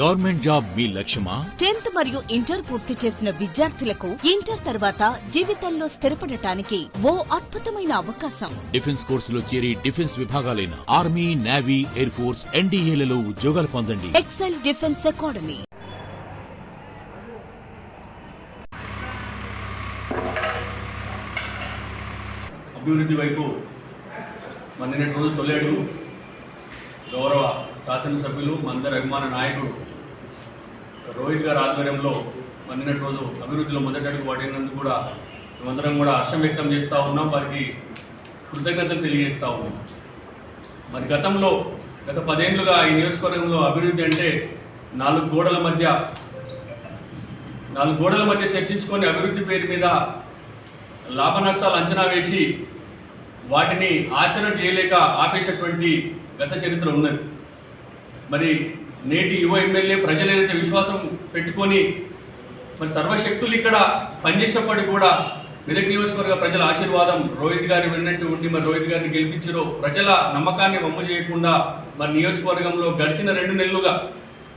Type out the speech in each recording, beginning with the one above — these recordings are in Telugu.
గవర్నమెంట్ జాబ్ మీ లక్ష్యమా? టెన్త్ మరియు ఇంటర్ పూర్తి చేసిన విద్యార్థులకు ఇంటర్ తర్వాత జీవితంలో స్థిరపడటానికి ఓ అద్భుతమైన అవకాశం. డిఫెన్స్ కోర్సులో చేరి డిఫెన్స్ విభాగాలైన ఆర్మీ నేవీ ఎయిర్ ఫోర్స్ ఎన్డీఏలలో ఉద్యోగాలు పొందండి. Excel defence academy. అభివృద్ధి వైపు మందినటి రోజు తొలి అడుగు గౌరవ శాసనసభ్యులు మందరి అభిమాన నాయకుడు రోహిత్ గారి ఆధ్వర్యంలో మందినటి రోజు అభివృద్ధిలో మొదటి అడుగు పడినందుకు కూడా మేమందరం కూడా హర్షం వ్యక్తం చేస్తూ ఉన్నాం. వారికి కృతజ్ఞతలు తెలియజేస్తూ ఉన్నాం. మరి గతంలో గత పదేళ్ళుగా ఈ నియోజకవర్గంలో అభివృద్ధి అంటే నాలుగు గోడల మధ్య నాలుగు గోడల మధ్య చర్చించుకొని అభివృద్ధి పేరు మీద లాభ నష్టాలు అంచనా వేసి వాటిని ఆచరణ చేయలేక ఆపేసేటువంటి గత చరిత్ర ఉన్నది. మరి నేటి యువ ఎమ్మెల్యే ప్రజలైనంత విశ్వాసం పెట్టుకొని మరి సర్వశక్తులు ఇక్కడ పనిచేసినప్పటికీ కూడా మెదక్ నియోజకవర్గ ప్రజల ఆశీర్వాదం రోహిత్ గారి విన్నట్టు ఉండి మరి రోహిత్ గారిని గెలిపించరు ప్రజల నమ్మకాన్ని బొమ్మ చేయకుండా మరి నియోజకవర్గంలో గడిచిన రెండు నెలలుగా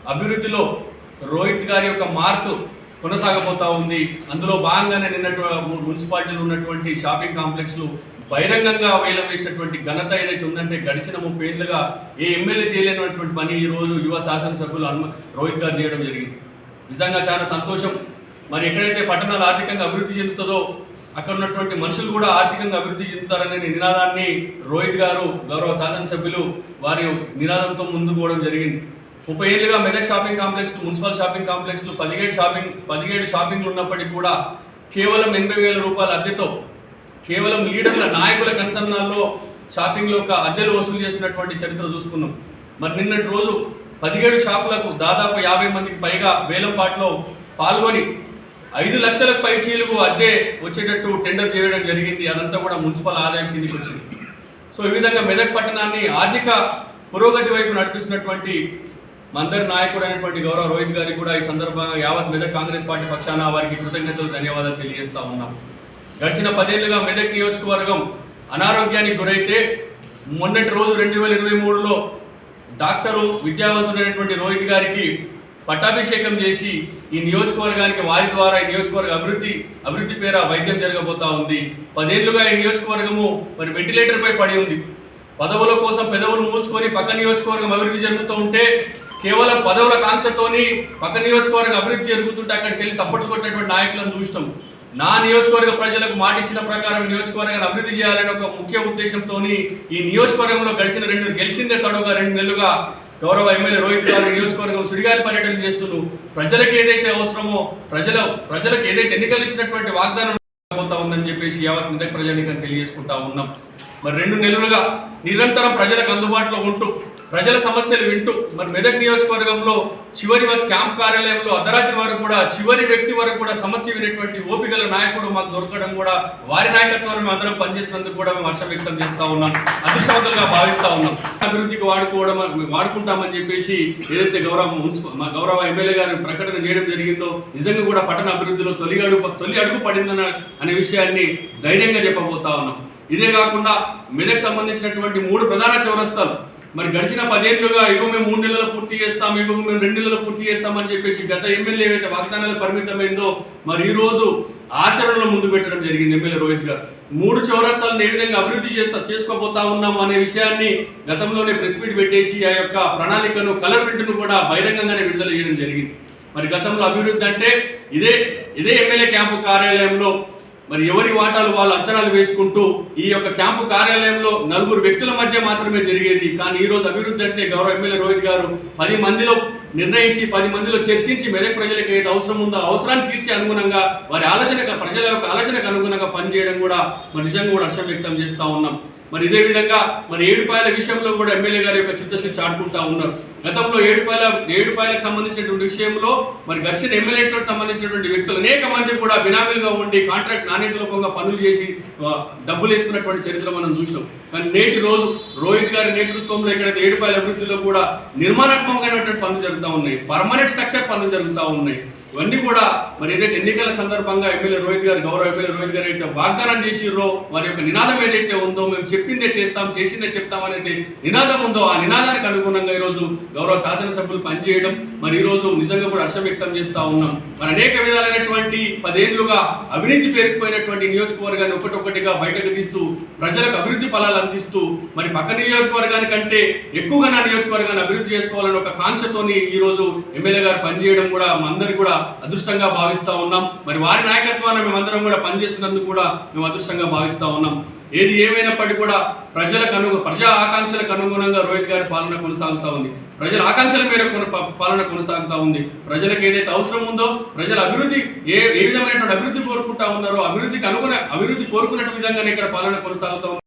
అభివృద్ధిలో రోహిత్ గారి యొక్క మార్కు కొనసాగబోతూ ఉంది. అందులో భాగంగానే నిన్నటి మున్సిపాలిటీలో ఉన్నటువంటి షాపింగ్ కాంప్లెక్స్లు బహిరంగంగా వేలం వేసినటువంటి ఘనత ఏదైతే ఉందంటే గడిచిన ముప్పై ఏళ్ళుగా ఏ ఎమ్మెల్యే చేయలేనటువంటి పని ఈ రోజు యువ శాసనసభ్యులు హనుమ రోహిత్ గారు చేయడం జరిగింది. నిజంగా చాలా సంతోషం. మరి ఎక్కడైతే పట్టణాలు ఆర్థికంగా అభివృద్ధి చెందుతుందో అక్కడ ఉన్నటువంటి మనుషులు కూడా ఆర్థికంగా అభివృద్ధి చెందుతారనే నినాదాన్ని రోహిత్ గారు గౌరవ శాసనసభ్యులు వారి నినాదంతో ముందుకు పోవడం జరిగింది. ముప్పై ఏళ్ళుగా Medak shopping complex municipal shopping కాంప్లెక్స్లు పదిహేడు షాపింగ్ పదిహేడు షాపింగ్లు ఉన్నప్పటికీ కూడా కేవలం ఎనభై వేల రూపాయల అద్దెతో కేవలం లీడర్ల నాయకుల కన్సర్నాల్లో షాపింగ్లో ఒక అద్దెలు వసూలు చేసినటువంటి చరిత్ర చూసుకున్నాం మరి నిన్నటి రోజు పదిహేడు షాపులకు దాదాపు యాభై మందికి పైగా వేలంపాట్లో పాల్గొని ఐదు లక్షలకు పై చీలకు అద్దె వచ్చేటట్టు టెండర్ చేయడం జరిగింది. అదంతా కూడా మున్సిపల్ ఆదాయం కిందికి వచ్చింది. సో ఈ విధంగా మెదక్ పట్టణాన్ని ఆర్థిక పురోగతి వైపు నడిపిస్తున్నటువంటి మందరి నాయకుడు అయినటువంటి గౌరవ రోహిత్ గారికి కూడా ఈ సందర్భంగా యావత్ మెదక్ కాంగ్రెస్ పార్టీ పక్షాన వారికి కృతజ్ఞతలు ధన్యవాదాలు తెలియజేస్తా ఉన్నాం. గడిచిన పదేళ్ళుగా మెదక్ నియోజకవర్గం అనారోగ్యానికి గురైతే మొన్నటి రోజు రెండు వేల ఇరవై మూడులో డాక్టరు విద్యావంతుడైనటువంటి రోహిత్ గారికి పట్టాభిషేకం చేసి ఈ నియోజకవర్గానికి వారి ద్వారా ఈ నియోజకవర్గ అభివృద్ధి అభివృద్ధి పేర వైద్యం జరగబోతా ఉంది. పదేళ్ళుగా ఈ నియోజకవర్గము మరి వెంటిలేటర్పై పడి ఉంది. పదవుల కోసం పెదవులు మూసుకొని పక్క నియోజకవర్గం అభివృద్ధి జరుగుతూ ఉంటే కేవలం పదవుల కాంక్షతోని పక్క నియోజకవర్గం అభివృద్ధి జరుగుతుంటే అక్కడికి వెళ్ళి సపోర్ట్ కొట్టినటువంటి నాయకులను చూస్తాం నా నియోజకవర్గ ప్రజలకు మాట ఇచ్చిన ప్రకారం నియోజకవర్గాన్ని అభివృద్ధి చేయాలనే ఒక ముఖ్య ఉద్దేశంతో ఈ నియోజకవర్గంలో గడిచిన రెండు గెలిచిందే తడుగా రెండు నెలలుగా గౌరవ ఎమ్మెల్యే రోహిత్ గారు నియోజకవర్గం సుడిగాలి పర్యటన చేస్తూ ప్రజలకు ఏదైతే అవసరమో ప్రజల ప్రజలకు ఏదైతే ఎన్నికలు ఇచ్చినటువంటి వాగ్దానం పోతా ఉందని చెప్పేసి యావత్ మెదక్ ప్రజానికం తెలియజేసుకుంటా ఉన్నాం. మరి రెండు నెలలుగా నిరంతరం ప్రజలకు అందుబాటులో ఉంటూ ప్రజల సమస్యలు వింటూ మరి మెదక్ నియోజకవర్గంలో చివరి క్యాంప్ కార్యాలయంలో అర్ధరాత్రి వరకు కూడా చివరి వ్యక్తి వరకు కూడా సమస్య వినేటువంటి ఓపికల నాయకుడు మాకు దొరకడం కూడా వారి నాయకత్వాన్ని మేము అందరం పనిచేసినందుకు కూడా మేము హర్షం వ్యక్తం చేస్తా ఉన్నాం అదృష్టవంతులుగా భావిస్తా ఉన్నాం. అభివృద్ధికి వాడుకోవడం వాడుకుంటామని చెప్పేసి ఏదైతే గౌరవ మున్సిపల్ మా గౌరవ ఎమ్మెల్యే గారు ప్రకటన చేయడం జరిగిందో నిజంగా కూడా పట్టణ అభివృద్ధిలో తొలి అడుగు తొలి అడుగు పడిందన్న అనే విషయాన్ని ధైర్యంగా చెప్పబోతా ఉన్నాం. ఇదే కాకుండా మెదక్ సంబంధించినటువంటి మూడు ప్రధాన చౌరస్తాలు మరి గడిచిన పదేళ్ళుగా ఇగో మేము మూడు నెలలు పూర్తి చేస్తాం ఇగో మేము రెండు నెలలు పూర్తి చేస్తామని చెప్పేసి గత ఎమ్మెల్యే ఏవైతే వాగ్దానాలు పరిమితమైందో మరి ఈ రోజు ఆచరణలో ముందు పెట్టడం జరిగింది ఎమ్మెల్యే రోహిత్ గారు. మూడు చౌరస్తాలను ఏ విధంగా అభివృద్ధి చేస్తా చేసుకోబోతా ఉన్నాము అనే విషయాన్ని గతంలోనే ప్రెస్ మీట్ పెట్టేసి ఆ యొక్క ప్రణాళికను కలర్ ప్రింట్ను కూడా బహిరంగంగానే విడుదల చేయడం జరిగింది. మరి గతంలో అభివృద్ధి అంటే ఇదే ఇదే ఎమ్మెల్యే క్యాంపు కార్యాలయంలో మరి ఎవరి వాటాలు వాళ్ళు అంచనాలు వేసుకుంటూ ఈ యొక్క క్యాంపు కార్యాలయంలో నలుగురు వ్యక్తుల మధ్య మాత్రమే జరిగేది. కానీ ఈ రోజు అభివృద్ధి అంటే గౌరవ ఎమ్మెల్యే రోహిత్ గారు పది మందిలో నిర్ణయించి పది మందిలో చర్చించి మెదక్ ప్రజలకు ఏది అవసరం ఉందో అవసరాన్ని తీర్చే అనుగుణంగా వారి ఆలోచన ప్రజల యొక్క ఆలోచనకు అనుగుణంగా పనిచేయడం కూడా మరి నిజంగా కూడా హర్షం వ్యక్తం చేస్తూ ఉన్నాం. మరి ఇదే విధంగా మరి ఏడుపాయల విషయంలో కూడా ఎమ్మెల్యే గారి యొక్క చిత్తశుద్ధి చాటుకుంటా ఉన్నారు. గతంలో ఏడుపాయల ఏడుపాయలకు సంబంధించినటువంటి విషయంలో మరి గచ్చిన ఎమ్మెల్యేలకు సంబంధించినటువంటి వ్యక్తులు అనేక మంది కూడా బినామీలుగా ఉండి కాంట్రాక్ట్ నాణ్యత రూపంగా పనులు చేసి డబ్బులు వేసుకున్నటువంటి చరిత్ర మనం చూసినాం. కానీ నేటి రోజు రోహిత్ గారి నేతృత్వంలో ఎక్కడైతే ఏడుపాయల అభివృద్ధిలో కూడా నిర్మాణాత్మకమైనటువంటి పనులు జరుగుతూ ఉన్నాయి పర్మనెంట్ స్ట్రక్చర్ పనులు జరుగుతూ ఉన్నాయి ఇవన్నీ కూడా మరి ఏదైతే ఎన్నికల సందర్భంగా ఎమ్మెల్యే రోహిత్ గారు గౌరవ ఎమ్మెల్యే రోహిత్ గారు అయితే వాగ్దానం చేసిర్రో వారి యొక్క నినాదం ఏదైతే ఉందో మేము చెప్పిందే చేస్తాం చేసిందే చెప్తాం అనేది నినాదం ఉందో ఆ నినాదానికి అనుగుణంగా ఈరోజు గౌరవ శాసనసభ్యులు పనిచేయడం మరి ఈరోజు నిజంగా కూడా హర్షం వ్యక్తం చేస్తూ ఉన్నాం. మరి అనేక విధాలైనటువంటి పదేళ్ళుగా అవినీతి పేరుకుపోయినటువంటి నియోజకవర్గాన్ని ఒకటొక్కటిగా బయటకు తీస్తూ ప్రజలకు అభివృద్ధి ఫలాలు అందిస్తూ మరి పక్క నియోజకవర్గానికంటే ఎక్కువగా నా నియోజకవర్గాన్ని అభివృద్ధి చేసుకోవాలని ఒక కాంక్షతోని ఈరోజు ఎమ్మెల్యే గారు పనిచేయడం కూడా మందరి కూడా అదృష్టంగా భావిస్తా ఉన్నాం. మరి వారి నాయకత్వాన్ని మేమందరం కూడా పనిచేస్తున్నందుకు కూడా మేము అదృష్టంగా భావిస్తా ఉన్నాం. ఏది ఏమైనప్పటికీ కూడా ప్రజలకు అను ప్రజా ఆకాంక్షలకు అనుగుణంగా రోహిత్ గారి పాలన కొనసాగుతూ ఉంది. ప్రజల ఆకాంక్షల మేరకు పాలన కొనసాగుతూ ఉంది. ప్రజలకు ఏదైతే అవసరం ఉందో ప్రజల అభివృద్ధి ఏ ఏ విధమైనటువంటి అభివృద్ధి కోరుకుంటా ఉన్నారో అభివృద్ధికి అనుగుణ అభివృద్ధి కోరుకున్నట్టు విధంగానే ఇక్కడ పాలన కొనసాగుతూ ఉంది.